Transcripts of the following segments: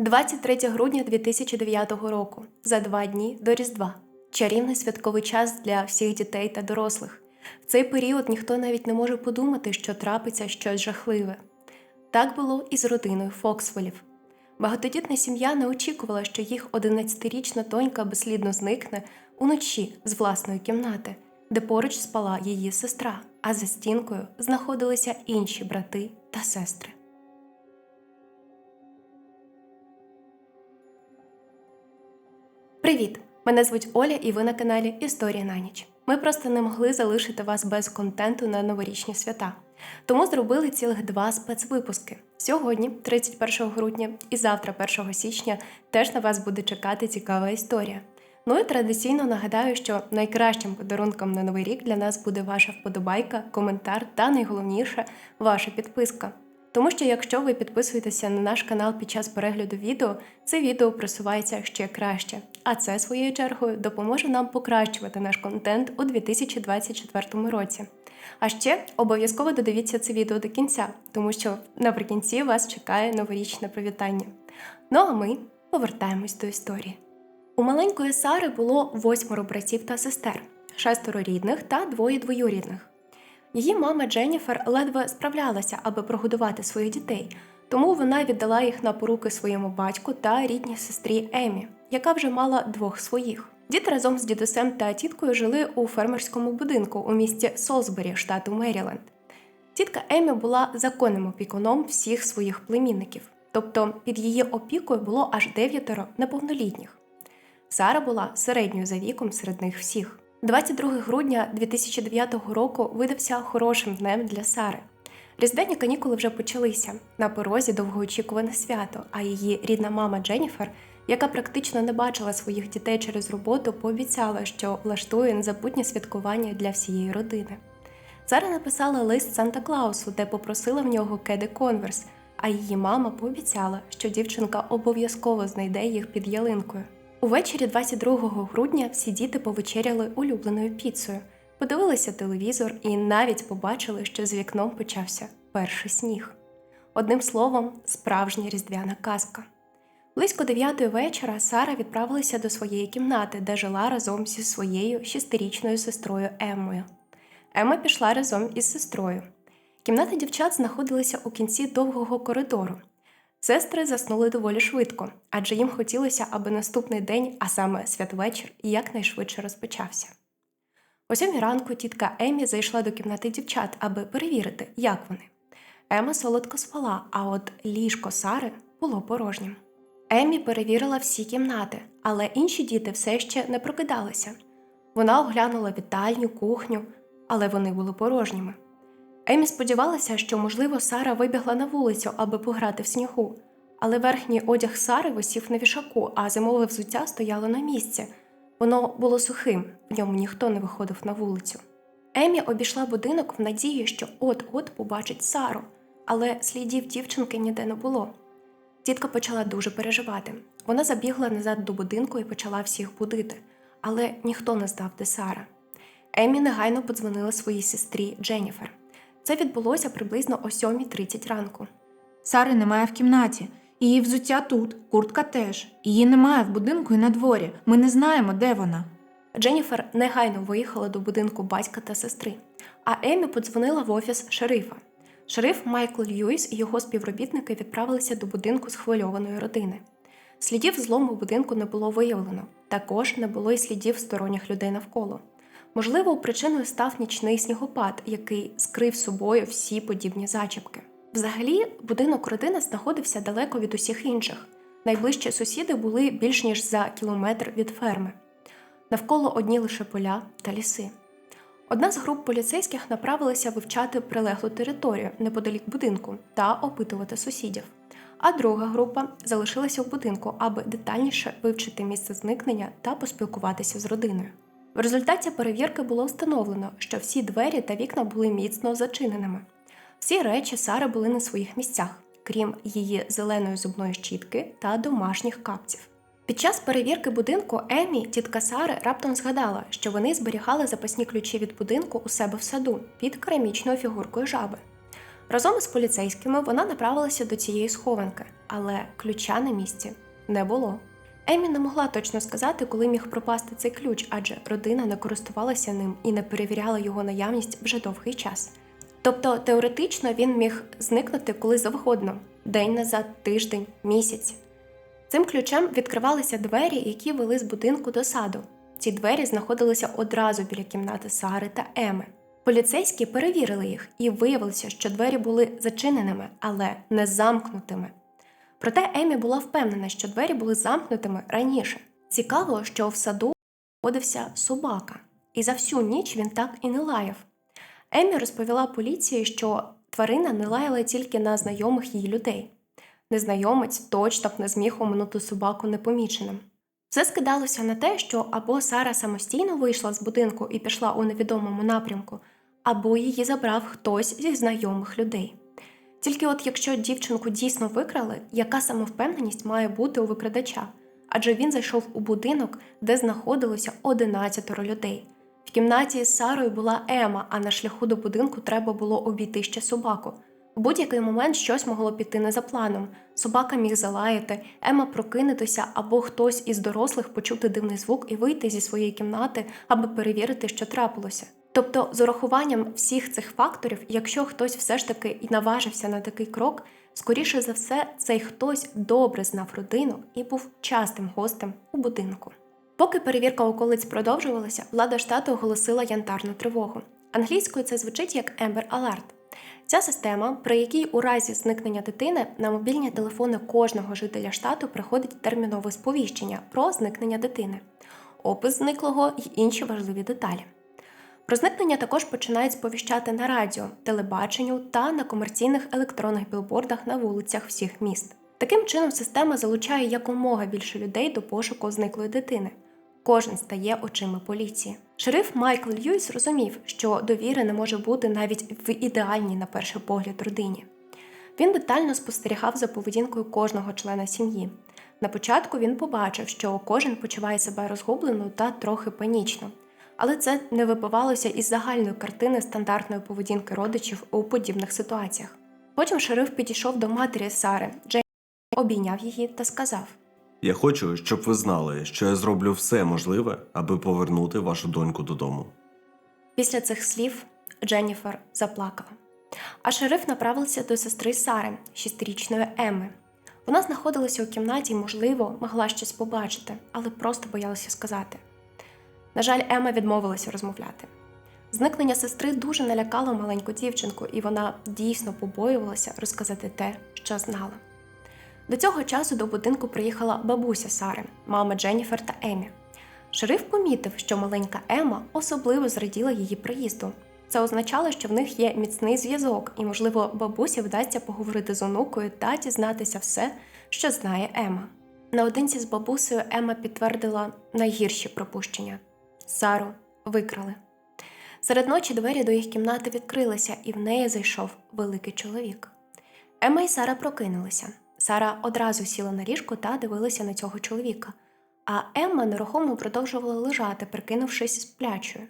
23 грудня 2009 року, за два дні до Різдва. Чарівний святковий час для всіх дітей та дорослих. В цей період ніхто навіть не може подумати, що трапиться щось жахливе. Так було і з родиною Фоксвелів. Багатодітна сім'я не очікувала, що їх 11-річна донька безслідно зникне уночі з власної кімнати, де поруч спала її сестра, а за стінкою знаходилися інші брати та сестри. Привіт! Мене звуть Оля, і ви на каналі Історія на ніч. Ми просто не могли залишити вас без контенту на новорічні свята. Тому зробили цілих два спецвипуски. Сьогодні, 31 грудня, і завтра, 1 січня, теж на вас буде чекати цікава історія. Ну і традиційно нагадаю, що найкращим подарунком на новий рік для нас буде ваша вподобайка, коментар та найголовніше ваша підписка. Тому що якщо ви підписуєтеся на наш канал під час перегляду відео, це відео просувається ще краще, а це своєю чергою допоможе нам покращувати наш контент у 2024 році. А ще обов'язково додивіться це відео до кінця, тому що наприкінці вас чекає новорічне привітання. Ну а ми повертаємось до історії. У маленької Сари було восьмеро братів та сестер, шестеро рідних та двоє двоюрідних. Її мама Дженніфер ледве справлялася, аби прогодувати своїх дітей, тому вона віддала їх на поруки своєму батьку та рідній сестрі Емі, яка вже мала двох своїх. Діти разом з дідусем та тіткою жили у фермерському будинку у місті Солсбері, штату Меріленд. Тітка Емі була законним опікуном всіх своїх племінників, тобто під її опікою було аж дев'ятеро неповнолітніх. Сара була середньою за віком серед них всіх. 22 грудня 2009 року видався хорошим днем для Сари. Різдвяні канікули вже почалися на порозі довгоочікуване свято, а її рідна мама Дженніфер, яка практично не бачила своїх дітей через роботу, пообіцяла, що влаштує незабутнє святкування для всієї родини. Сара написала лист Санта Клаусу, де попросила в нього кеди Конверс, а її мама пообіцяла, що дівчинка обов'язково знайде їх під ялинкою. Увечері 22 грудня всі діти повечеряли улюбленою піцею, подивилися телевізор і навіть побачили, що з вікном почався перший сніг. Одним словом, справжня різдвяна казка. Близько дев'ятої вечора Сара відправилася до своєї кімнати, де жила разом зі своєю шестирічною сестрою Еммою. Емма пішла разом із сестрою. Кімната дівчат знаходилася у кінці довгого коридору. Сестри заснули доволі швидко, адже їм хотілося, аби наступний день, а саме святвечір, якнайшвидше розпочався. О сьомій ранку тітка Емі зайшла до кімнати дівчат, аби перевірити, як вони. Ема солодко спала, а от ліжко Сари було порожнім. Емі перевірила всі кімнати, але інші діти все ще не прокидалися. Вона оглянула вітальню, кухню, але вони були порожніми. Емі сподівалася, що, можливо, Сара вибігла на вулицю, аби пограти в снігу, але верхній одяг Сари висів на вішаку, а зимове взуття стояло на місці. Воно було сухим, в ньому ніхто не виходив на вулицю. Емі обійшла будинок в надії, що от-от побачить Сару, але слідів дівчинки ніде не було. Тітка почала дуже переживати. Вона забігла назад до будинку і почала всіх будити, але ніхто не здав, де Сара. Емі негайно подзвонила своїй сестрі Дженніфер. Це відбулося приблизно о 7.30 ранку. Сари немає в кімнаті. Її взуття тут, куртка теж. Її немає в будинку і на дворі. Ми не знаємо, де вона. Дженніфер негайно виїхала до будинку батька та сестри, а Емі подзвонила в офіс шерифа. Шериф Майкл Льюіс і його співробітники відправилися до будинку схвильованої родини. Слідів злому будинку не було виявлено, також не було й слідів сторонніх людей навколо. Можливо, причиною став нічний снігопад, який скрив собою всі подібні зачіпки. Взагалі, будинок родини знаходився далеко від усіх інших. Найближчі сусіди були більш ніж за кілометр від ферми. Навколо одні лише поля та ліси. Одна з груп поліцейських направилася вивчати прилеглу територію неподалік будинку та опитувати сусідів. А друга група залишилася в будинку, аби детальніше вивчити місце зникнення та поспілкуватися з родиною. В результаті перевірки було встановлено, що всі двері та вікна були міцно зачиненими. Всі речі Сари були на своїх місцях, крім її зеленої зубної щітки та домашніх капців. Під час перевірки будинку Емі, тітка Сари, раптом згадала, що вони зберігали запасні ключі від будинку у себе в саду під керамічною фігуркою жаби. Разом із поліцейськими вона направилася до цієї схованки, але ключа на місці не було. Емі не могла точно сказати, коли міг пропасти цей ключ, адже родина не користувалася ним і не перевіряла його наявність вже довгий час. Тобто теоретично він міг зникнути коли завгодно день назад, тиждень, місяць. Цим ключем відкривалися двері, які вели з будинку до саду. Ці двері знаходилися одразу біля кімнати Сари та Еми. Поліцейські перевірили їх і виявилося, що двері були зачиненими, але не замкнутими. Проте Емі була впевнена, що двері були замкнутими раніше. Цікаво, що в саду знаходився собака, і за всю ніч він так і не лаяв. Емі розповіла поліції, що тварина не лаяла тільки на знайомих їй людей. Незнайомець точно б не зміг оминути собаку непоміченим. Все скидалося на те, що або Сара самостійно вийшла з будинку і пішла у невідомому напрямку, або її забрав хтось зі знайомих людей. Тільки от якщо дівчинку дійсно викрали, яка самовпевненість має бути у викрадача? Адже він зайшов у будинок, де знаходилося 11 людей. В кімнаті з Сарою була Ема, а на шляху до будинку треба було обійти ще собаку. У будь-який момент щось могло піти не за планом. Собака міг залаяти, Ема прокинутися, або хтось із дорослих почути дивний звук і вийти зі своєї кімнати, аби перевірити, що трапилося. Тобто, з урахуванням всіх цих факторів, якщо хтось все ж таки і наважився на такий крок, скоріше за все, цей хтось добре знав родину і був частим гостем у будинку. Поки перевірка околиць продовжувалася, влада штату оголосила янтарну тривогу. Англійською це звучить як Amber Alert. Ця система, при якій у разі зникнення дитини на мобільні телефони кожного жителя штату приходить термінове сповіщення про зникнення дитини, опис зниклого і інші важливі деталі. Про зникнення також починають сповіщати на радіо, телебаченню та на комерційних електронних білбордах на вулицях всіх міст. Таким чином, система залучає якомога більше людей до пошуку зниклої дитини. Кожен стає очима поліції. Шериф Майкл Льюіс розумів, що довіри не може бути навіть в ідеальній, на перший погляд, родині. Він детально спостерігав за поведінкою кожного члена сім'ї. На початку він побачив, що кожен почуває себе розгублено та трохи панічно, але це не випивалося із загальної картини стандартної поведінки родичів у подібних ситуаціях. Потім шериф підійшов до матері Сари, Джейн, обійняв її та сказав: Я хочу, щоб ви знали, що я зроблю все можливе, аби повернути вашу доньку додому. Після цих слів Дженніфер заплакала. А шериф направився до сестри Сари, шістирічної Еми. Вона знаходилася у кімнаті і, можливо, могла щось побачити, але просто боялася сказати. На жаль, Ема відмовилася розмовляти. Зникнення сестри дуже налякало маленьку дівчинку, і вона дійсно побоювалася розказати те, що знала. До цього часу до будинку приїхала бабуся Сари, мама Дженніфер та Емі. Шериф помітив, що маленька Ема особливо зраділа її приїзду. Це означало, що в них є міцний зв'язок, і, можливо, бабусі вдасться поговорити з онукою та дізнатися все, що знає Ема. Наодинці з бабусею Ема підтвердила найгірші пропущення Сару викрали. Серед ночі двері до їх кімнати відкрилися, і в неї зайшов великий чоловік. Ема і Сара прокинулися. Сара одразу сіла на ліжку та дивилася на цього чоловіка, а Емма нерухомо продовжувала лежати, прикинувшись сплячою.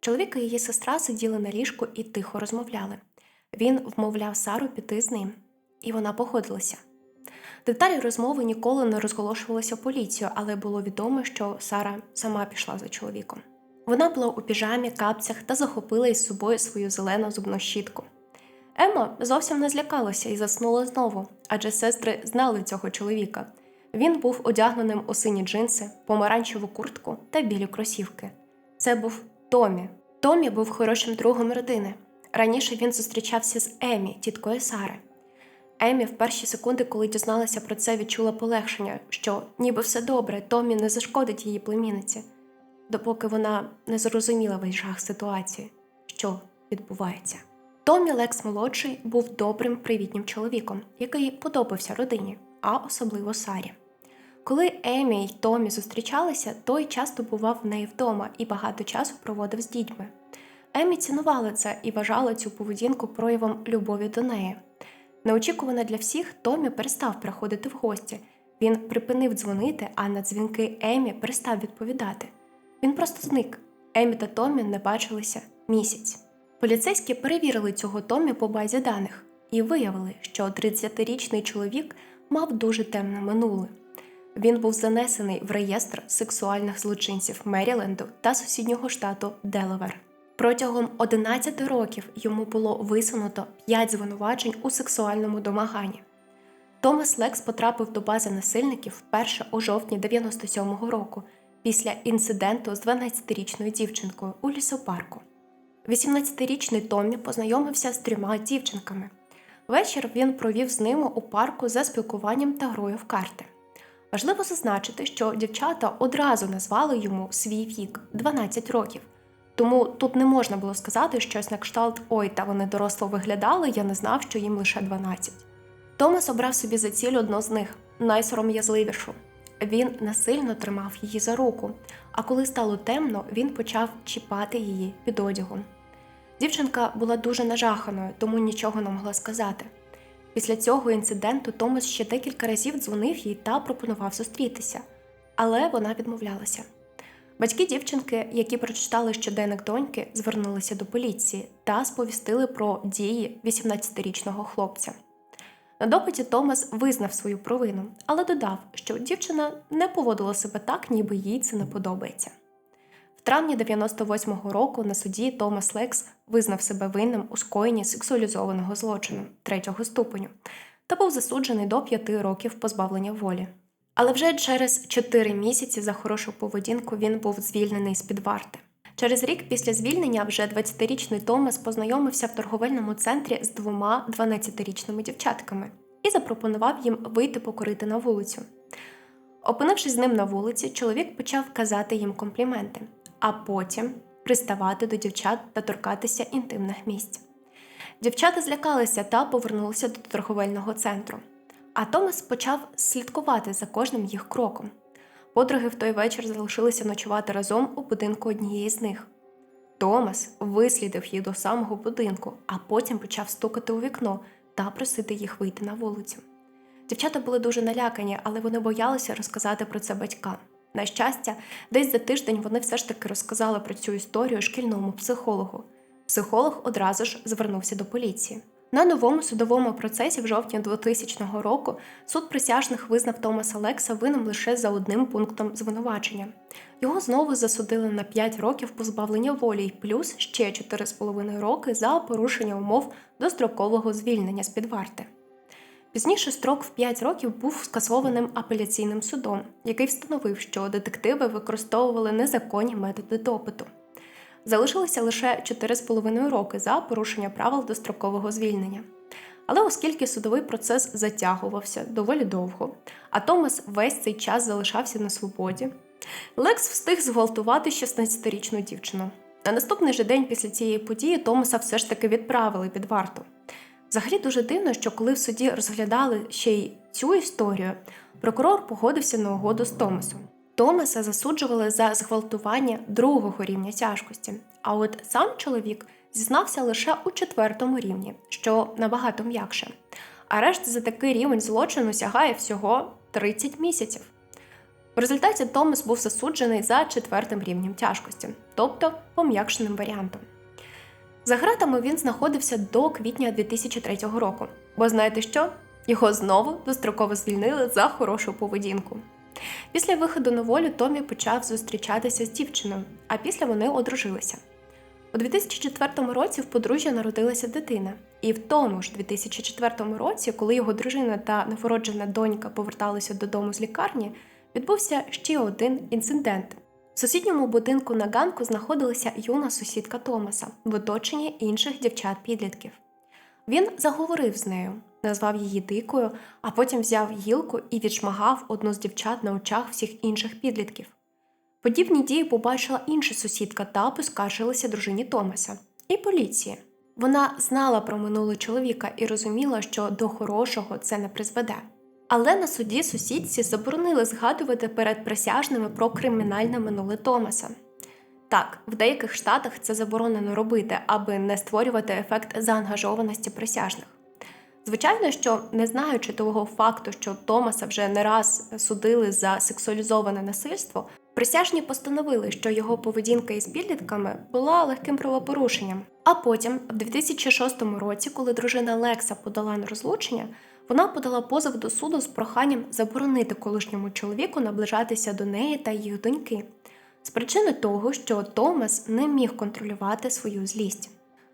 Чоловік і її сестра сиділи на ліжку і тихо розмовляли. Він вмовляв Сару піти з ним, і вона погодилася. Деталі розмови ніколи не розголошувалися поліцію, але було відомо, що Сара сама пішла за чоловіком. Вона була у піжамі, капцях та захопила із собою свою зелену зубну щітку. Ема зовсім не злякалася і заснула знову, адже сестри знали цього чоловіка. Він був одягненим у сині джинси, помаранчеву куртку та білі кросівки. Це був Томі. Томі був хорошим другом родини. Раніше він зустрічався з Емі, тіткою Сари. Емі в перші секунди, коли дізналася про це, відчула полегшення, що ніби все добре, Томі не зашкодить її племінниці, допоки вона не зрозуміла весь жах ситуації, що відбувається. Томі Лекс молодший був добрим привітнім чоловіком, який подобався родині, а особливо Сарі. Коли Емі й Томі зустрічалися, той часто бував в неї вдома і багато часу проводив з дітьми. Емі цінувала це і вважала цю поведінку проявом любові до неї. Неочікувано для всіх, Томі перестав приходити в гості. Він припинив дзвонити, а на дзвінки Емі перестав відповідати. Він просто зник. Емі та Томі не бачилися місяць. Поліцейські перевірили цього Томі по базі даних. і виявили, що 30-річний чоловік мав дуже темне минуле. Він був занесений в реєстр сексуальних злочинців Меріленду та сусіднього штату Делавер. Протягом 11 років йому було висунуто 5 звинувачень у сексуальному домаганні. Томас Лекс потрапив до бази насильників вперше у жовтні 97-го року після інциденту з 12-річною дівчинкою у лісопарку. 18-річний Томмі познайомився з трьома дівчинками. Вечір він провів з ними у парку за спілкуванням та грою в карти. Важливо зазначити, що дівчата одразу назвали йому свій вік 12 років. Тому тут не можна було сказати щось на кшталт Ой, та вони доросло виглядали, я не знав, що їм лише 12. Томас обрав собі за ціль одну з них найсором'язливішу. Він насильно тримав її за руку, а коли стало темно, він почав чіпати її під одягом. Дівчинка була дуже нажаханою, тому нічого не могла сказати. Після цього інциденту Томас ще декілька разів дзвонив їй та пропонував зустрітися, але вона відмовлялася. Батьки дівчинки, які прочитали щоденник доньки, звернулися до поліції та сповістили про дії 18-річного хлопця. На допиті Томас визнав свою провину, але додав, що дівчина не поводила себе так, ніби їй це не подобається. В травні 98-го року на суді Томас Лекс визнав себе винним у скоєнні сексуалізованого злочину третього ступеню та був засуджений до п'яти років позбавлення волі. Але вже через 4 місяці за хорошу поведінку він був звільнений з під варти. Через рік після звільнення вже 20-річний Томас познайомився в торговельному центрі з двома 12-річними дівчатками і запропонував їм вийти покорити на вулицю. Опинившись з ним на вулиці, чоловік почав казати їм компліменти, а потім приставати до дівчат та торкатися інтимних місць. Дівчата злякалися та повернулися до торговельного центру. А Томас почав слідкувати за кожним їх кроком. Подруги в той вечір залишилися ночувати разом у будинку однієї з них. Томас вислідив їх до самого будинку, а потім почав стукати у вікно та просити їх вийти на вулицю. Дівчата були дуже налякані, але вони боялися розказати про це батькам. На щастя, десь за тиждень вони все ж таки розказали про цю історію шкільному психологу. Психолог одразу ж звернувся до поліції. На новому судовому процесі в жовтні 2000 року суд присяжних визнав Томаса Лекса винним лише за одним пунктом звинувачення. Його знову засудили на 5 років позбавлення волі й плюс ще 4,5 роки за порушення умов дострокового звільнення з під варти. Пізніше строк в 5 років був скасованим апеляційним судом, який встановив, що детективи використовували незаконні методи допиту. Залишилося лише 4,5 роки за порушення правил дострокового звільнення. Але оскільки судовий процес затягувався доволі довго, а Томас весь цей час залишався на свободі, Лекс встиг зґвалтувати 16-річну дівчину. На наступний же день після цієї події Томаса все ж таки відправили під варту. Взагалі дуже дивно, що коли в суді розглядали ще й цю історію, прокурор погодився на угоду з Томасом. Томаса засуджували за зґвалтування другого рівня тяжкості, а от сам чоловік зізнався лише у четвертому рівні, що набагато м'якше. Арешт за такий рівень злочину сягає всього 30 місяців. В результаті Томас був засуджений за четвертим рівнем тяжкості, тобто пом'якшеним варіантом. За гратами він знаходився до квітня 2003 року, бо знаєте що? Його знову достроково звільнили за хорошу поведінку. Після виходу на волю Томі почав зустрічатися з дівчиною, а після вони одружилися. У 2004 році в подружжя народилася дитина, і в тому ж 2004 році, коли його дружина та непороджена донька поверталися додому з лікарні, відбувся ще один інцидент. В сусідньому будинку на ганку знаходилася юна сусідка Томаса в оточенні інших дівчат-підлітків. Він заговорив з нею, назвав її дикою, а потім взяв гілку і відшмагав одну з дівчат на очах всіх інших підлітків. Подібні дії побачила інша сусідка та поскаржилася дружині Томаса і поліції. Вона знала про минуле чоловіка і розуміла, що до хорошого це не призведе. Але на суді сусідці заборонили згадувати перед присяжними про кримінальне минуле Томаса. Так, в деяких штатах це заборонено робити, аби не створювати ефект заангажованості присяжних. Звичайно, що не знаючи того факту, що Томаса вже не раз судили за сексуалізоване насильство, присяжні постановили, що його поведінка із підлітками була легким правопорушенням, А потім, в 2006 році, коли дружина Лекса подала на розлучення, вона подала позов до суду з проханням заборонити колишньому чоловіку наближатися до неї та їх доньки з причини того, що Томас не міг контролювати свою злість.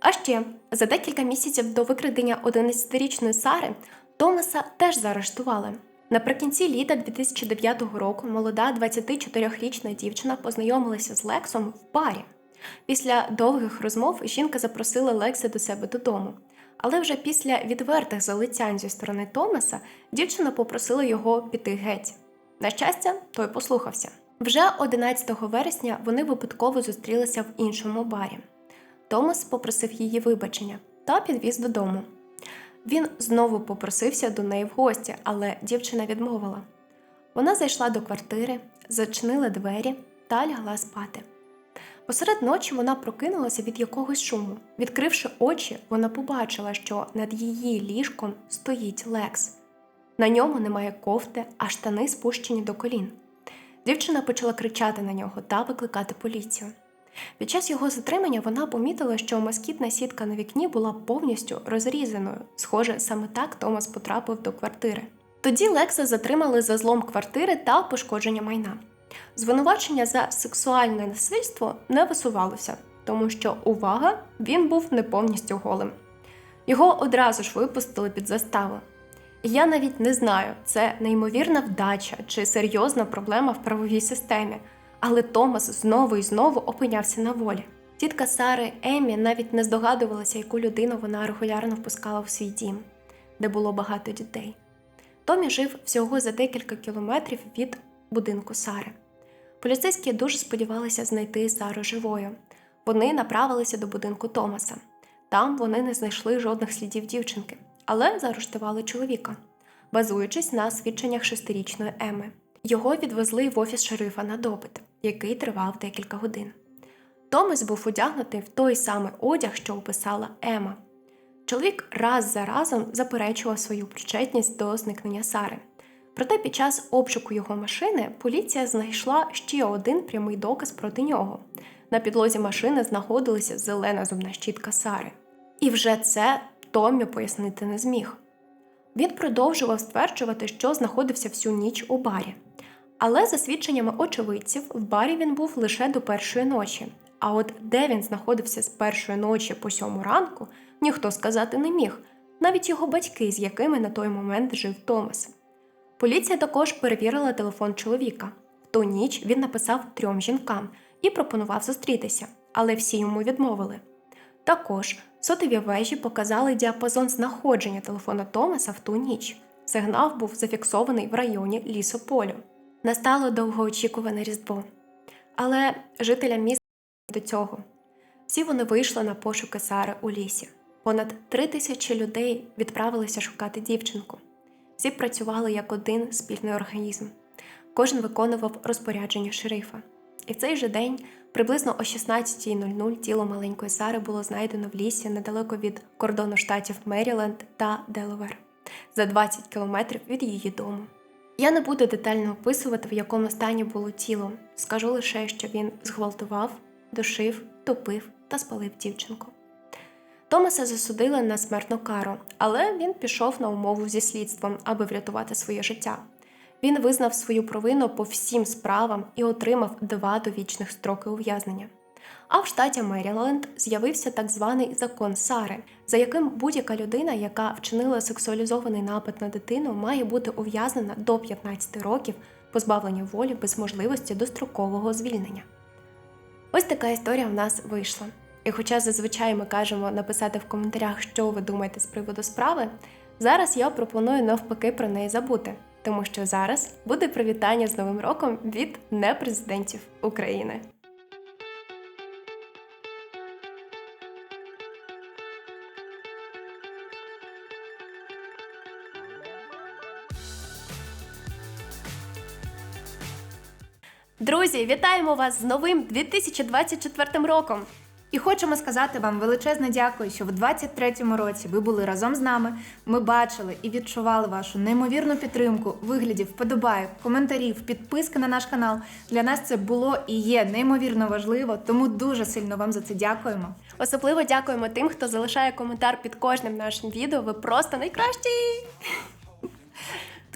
А ще за декілька місяців до викрадення 11-річної Сари Томаса теж заарештували. Наприкінці літа 2009 року молода 24-річна дівчина познайомилася з Лексом в барі. Після довгих розмов жінка запросила Лекса до себе додому. Але вже після відвертих залицянь зі сторони Томаса дівчина попросила його піти геть. На щастя, той послухався. Вже 11 вересня вони випадково зустрілися в іншому барі. Томас попросив її вибачення та підвіз додому. Він знову попросився до неї в гості, але дівчина відмовила. Вона зайшла до квартири, зачинила двері та лягла спати. Посеред ночі вона прокинулася від якогось шуму. Відкривши очі, вона побачила, що над її ліжком стоїть Лекс. На ньому немає кофти, а штани спущені до колін. Дівчина почала кричати на нього та викликати поліцію. Під час його затримання вона помітила, що москітна сітка на вікні була повністю розрізаною. Схоже, саме так Томас потрапив до квартири. Тоді Лекса затримали за злом квартири та пошкодження майна. Звинувачення за сексуальне насильство не висувалося, тому що увага він був не повністю голим. Його одразу ж випустили під заставу. Я навіть не знаю, це неймовірна вдача чи серйозна проблема в правовій системі, але Томас знову і знову опинявся на волі. Тітка Сари Емі навіть не здогадувалася, яку людину вона регулярно впускала в свій дім, де було багато дітей. Томі жив всього за декілька кілометрів від будинку Сари. Поліцейські дуже сподівалися знайти Сару живою. Вони направилися до будинку Томаса. Там вони не знайшли жодних слідів дівчинки, але заарештували чоловіка, базуючись на свідченнях шестирічної Еми. Його відвезли в офіс шерифа на допит, який тривав декілька годин. Томас був одягнутий в той самий одяг, що описала Ема. Чоловік раз за разом заперечував свою причетність до зникнення Сари. Проте під час обшуку його машини поліція знайшла ще один прямий доказ проти нього. На підлозі машини знаходилася зелена зубна щітка Сари. І вже це Томмі пояснити не зміг. Він продовжував стверджувати, що знаходився всю ніч у барі. Але за свідченнями очевидців, в барі він був лише до першої ночі. А от де він знаходився з першої ночі по сьому ранку, ніхто сказати не міг, навіть його батьки, з якими на той момент жив Томас. Поліція також перевірила телефон чоловіка. В ту ніч він написав трьом жінкам і пропонував зустрітися, але всі йому відмовили. Також сотові вежі показали діапазон знаходження телефона Томаса в ту ніч. Сигнал був зафіксований в районі лісополю. Настало довгоочікуване Різдво. Але жителям міста до цього. Всі вони вийшли на пошуки Сари у лісі. Понад три тисячі людей відправилися шукати дівчинку. Всі працювали як один спільний організм. Кожен виконував розпорядження шерифа. І в цей же день, приблизно о 16.00, тіло маленької Сари було знайдено в лісі недалеко від кордону штатів Меріленд та Делавер, за 20 кілометрів від її дому. Я не буду детально описувати, в якому стані було тіло. Скажу лише, що він зґвалтував, душив, топив та спалив дівчинку. Томаса засудили на смертну кару, але він пішов на умову зі слідством, аби врятувати своє життя. Він визнав свою провину по всім справам і отримав два довічних строки ув'язнення. А в штаті Меріленд з'явився так званий закон Сари, за яким будь-яка людина, яка вчинила сексуалізований напад на дитину, має бути ув'язнена до 15 років позбавлення волі без можливості дострокового звільнення. Ось така історія в нас вийшла. І хоча зазвичай ми кажемо написати в коментарях, що ви думаєте з приводу справи, зараз я пропоную навпаки про неї забути, тому що зараз буде привітання з Новим роком від непрезидентів України. Друзі, вітаємо вас з новим 2024 роком! І хочемо сказати вам величезне дякую, що в 23-му році ви були разом з нами. Ми бачили і відчували вашу неймовірну підтримку у вигляді вподобайок, коментарів, підписки на наш канал. Для нас це було і є неймовірно важливо, тому дуже сильно вам за це дякуємо. Особливо дякуємо тим, хто залишає коментар під кожним нашим відео. Ви просто найкращі!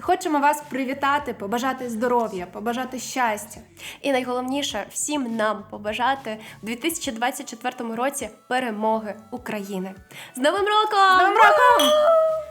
Хочемо вас привітати, побажати здоров'я, побажати щастя. І найголовніше всім нам побажати в 2024 році перемоги України. З Новим роком! З Новим роком!